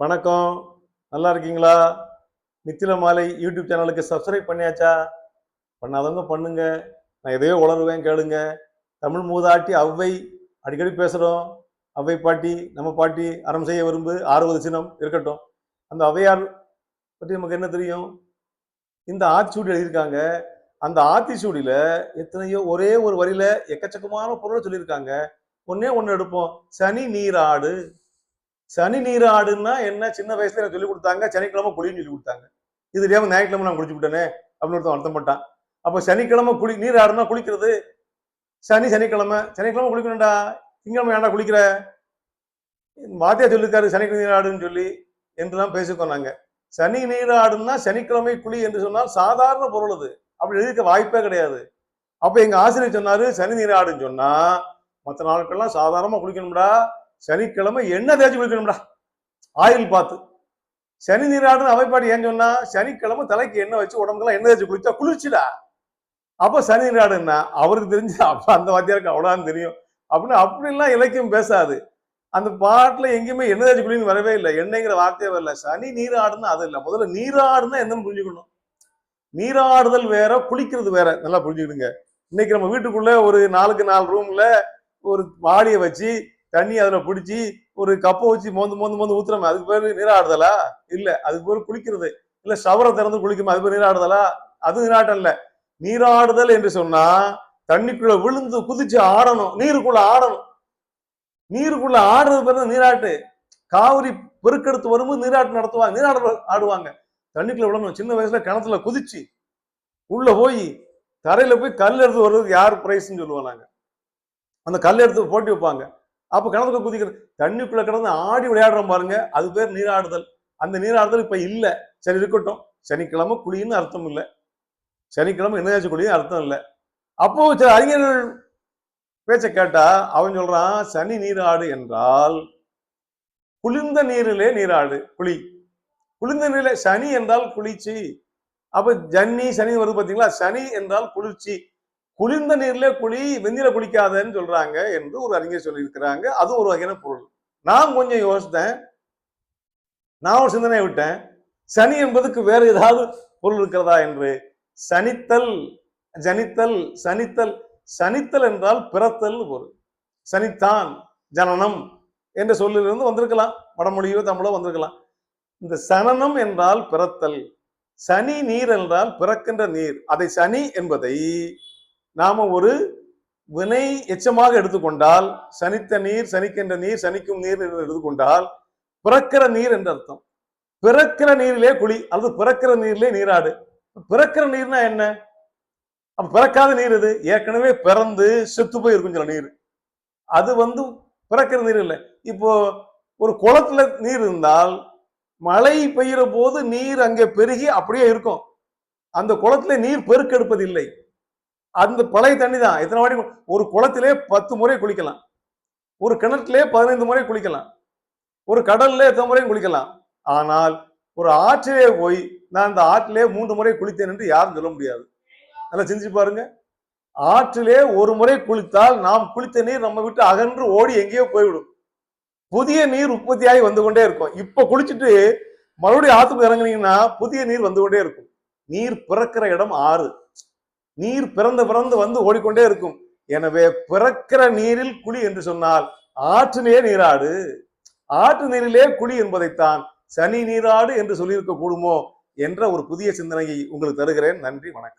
வணக்கம். நல்லா இருக்கீங்களா? நித்தில மாலை யூடியூப் சேனலுக்கு சப்ஸ்கிரைப் பண்ணியாச்சா? பண்ணாதவங்க பண்ணுங்க. நான் எதையோ உளருவேன் கேளுங்க. தமிழ் மூதாட்டி ஔவை அடிக்கடி பேசுகிறோம் அவ்வை பாட்டி நம்ம பாட்டி அறம் செய்ய விரும்பு ஆறுவது சினம் இருக்கட்டும். அந்த ஔவையார் பற்றி நமக்கு என்ன தெரியும்? இந்த ஆத்திச்சூடி எழுதியிருக்காங்க. அந்த ஆத்திச்சூடியில் எத்தனையோ ஒரே ஒரு வரியில் எக்கச்சக்கமான பொருளை சொல்லியிருக்காங்க. ஒன்னே ஒன்று எடுப்போம். சனி நீராடு சனி நீராடுன்னா என்ன? சின்ன வயசுல எனக்கு சொல்லி கொடுத்தாங்க. சனிக்கிழமை குழின்னு சொல்லி கொடுத்தாங்க. இது தெரியாம ஞாயிற்றுக்கிழமை நான் குளிச்சு விட்டேனே அப்படின்னு ஒருத்தன் அர்த்தம் பட்டான். அப்போ சனிக்கிழமை குளி நீராடுனா குளிக்கிறது. சனி சனிக்கிழமை. சனிக்கிழமை குளிக்கணும்டா. திங்கிழமை ஏன்டா குளிக்கிற? வாத்தியா சொல்லிருக்காரு சனிக்கிழமை நீராடுன்னு சொல்லி என்றுலாம் பேசிக்கோ நாங்க. சனி நீராடுன்னா சனிக்கிழமை குழி என்று சொன்னால் சாதாரண பொருள் அது. அப்படி எழுதிக்க வாய்ப்பே கிடையாது. அப்ப எங்க ஆசிரியர் சொன்னாரு சனி நீராடுன்னு சொன்னா மற்ற நாட்கள்லாம் சாதாரணமா குளிக்கணும்டா. சனிக்கிழமை என்ன தேய்ச்சி குளிக்கணும்டா? ஆயில் பார்த்து சனி நீராடுன்னு அவைப்பாடி ஏன் சொன்னா சனிக்கிழமை தலைக்கு எண்ணெய் வச்சு உடம்புக்கெல்லாம் எண்ணெய் தேய்ச்சி குளிச்சா குளிச்சுடா அப்ப சனி நீராடுன்னா அவருக்கு தெரிஞ்சு அப்ப அந்த வாத்தியாருக்கு அவ்வளோதான் தெரியும். அப்படின்னு அப்படிலாம் இலக்கியம் பேசாது. அந்த பாட்டுல எங்கேயுமே எண்ணெய் தேய்ச்சி குளின்னு வரவே இல்லை. எண்ணெய்ங்கிற வார்த்தையே வரல. சனி நீராடுன்னா அது இல்லை. முதல்ல நீராடுனா என்னன்னு புரிஞ்சுக்கணும்? நீராடுதல் வேற குளிக்கிறது வேற. நல்லா புரிஞ்சுக்கிடுங்க. இன்னைக்கு நம்ம வீட்டுக்குள்ள ஒரு நாலுக்கு நாலு ரூம்ல ஒரு வாளியை வச்சு தண்ணி அதுல பிடிச்சி ஒரு கப்பை வச்சு மோந்து மோந்து மோந்து ஊத்துறோமே அதுக்கு பேர் நீராடுதலா? இல்ல அதுக்கு பேர் குளிக்கிறது. இல்ல ஷவரை திறந்து குளிக்குமா அது பேர் நீராடுதலா? அது நீராட்டம் இல்ல. நீராடுதல் என்று சொன்னா தண்ணிக்குள்ள விழுந்து குதிச்சு ஆடணும் நீருக்குள்ள ஆடணும். நீருக்குள்ள ஆடுறது பேர் தான் நீராட்டு. காவிரி பெருக்கெடுத்து வரும்போது நீராட்டு நடத்துவாங்க நீராட ஆடுவாங்க. தண்ணிக்குள்ள விழணும் சின்ன வயசுல கிணத்துல குதிச்சு உள்ள போய் தரையில போய் கல் எடுத்து வர்றதுக்கு யார் பிரைஸ்ன்னு சொல்லுவோம் நாங்க. அந்த கல் எடுத்து போட்டி வைப்பாங்க. அப்போ கிணத்துக்கு குதிக்கிறது தண்ணிக்குள்ள கிடந்து ஆடி விளையாடுறோம் பாருங்க. அது பேர் நீராடுதல். அந்த நீராடுதல் இப்ப இல்லை. சரி இருக்கட்டும். சனிக்கிழமை குழின்னு அர்த்தம் இல்லை. சனிக்கிழமை என்ன குழியும் அர்த்தம் இல்லை. அப்போ சில அறிஞர்கள் பேச்சை கேட்டா அவன் சொல்றான் சனி நீராடு என்றால் குளிர்ந்த நீரிலே நீராடு குழி. குளிர்ந்த நீரிலே சனி என்றால் குளிர்ச்சி. அப்ப ஜன்னி சனி வருது பாத்தீங்களா? சனி என்றால் குளிர்ச்சி. குளிர்ந்த நீர்ல குளி வெந்நில குளிக்காதன்னு சொல்றாங்க என்று ஒரு அறிஞர் சொல்லியிருக்கிறாங்க. அது ஒரு வகையான பொருள். நான் கொஞ்சம் யோசித்தேன். நான் ஒரு சிந்தனை விட்டேன். சனி என்பதுக்கு வேற ஏதாவது பொருள் இருக்கிறதா என்று. சனித்தல் ஜனித்தல் சனித்தல். சனித்தல் என்றால் பிறத்தல் பொருள். சனித்தான் ஜனனம் என்ற சொல்லிலிருந்து வந்திருக்கலாம். வடமொழியோ தமிழோ வந்திருக்கலாம். இந்த சனனம் என்றால் பிறத்தல். சனி நீர் என்றால் பிறக்கின்ற நீர். அதை சனி என்பதை நாம ஒரு வினை எச்சமாக எடுத்துக்கொண்டால் சனித்த நீர் சனிக்கின்ற நீர் சனிக்கும் நீர் என்று எடுத்துக்கொண்டால் பிறக்கிற நீர் என்று அர்த்தம். பிறக்கிற நீரிலே குழி அல்லது பிறக்கிற நீரிலே நீராடு. பிறக்கிற நீர்னா என்ன? அப்ப பிறக்காத நீர் இது ஏற்கனவே பிறந்து செத்து போயிருக்கும் சில நீர். அது வந்து பிறக்கிற நீர் இல்லை. இப்போ ஒரு குளத்துல நீர் இருந்தால் மழை பெய்கிற போது நீர் அங்கே பெருகி அப்படியே இருக்கும். அந்த குளத்துல நீர் பெருக்கெடுப்பது இல்லை அந்த பழைய தண்ணி தான். எத்தனை வாட்டி ஒரு குளத்திலே பத்து முறை குளிக்கலாம். ஒரு கிணற்றிலே பதினைந்து முறை குளிக்கலாம். ஒரு கடல்ல எத்தனை முறையும் குளிக்கலாம். ஆனால் ஒரு ஆற்றிலே போய் நான் அந்த ஆற்றிலே மூன்று முறை குளித்தேன் என்று யாரும் சொல்ல முடியாது. நல்லா சிந்திச்சு பாருங்க. ஆற்றிலே ஒரு முறை குளித்தால் நாம் குளித்த நீர் நம்ம விட்டு அகன்று ஓடி எங்கேயோ போய்விடும். புதிய நீர் உற்பத்தியாகி வந்து கொண்டே இருக்கும். இப்ப குளிச்சுட்டு மறுபடியும் ஆத்துக்கு இறங்குனீங்கன்னா புதிய நீர் வந்து கொண்டே இருக்கும். நீர் பிறக்கிற இடம் ஆறு. நீர் பிறந்து பிறந்து வந்து ஓடிக்கொண்டே இருக்கும். எனவே பிறக்கிற நீரில் குழி என்று சொன்னால் ஆற்றிலே நீராடு. ஆற்று நீரிலே குழி என்பதைத்தான் சனி நீராடு என்று சொல்லியிருக்க கூடுமோ என்ற ஒரு புதிய சிந்தனையை உங்களுக்கு தருகிறேன். நன்றி வணக்கம்.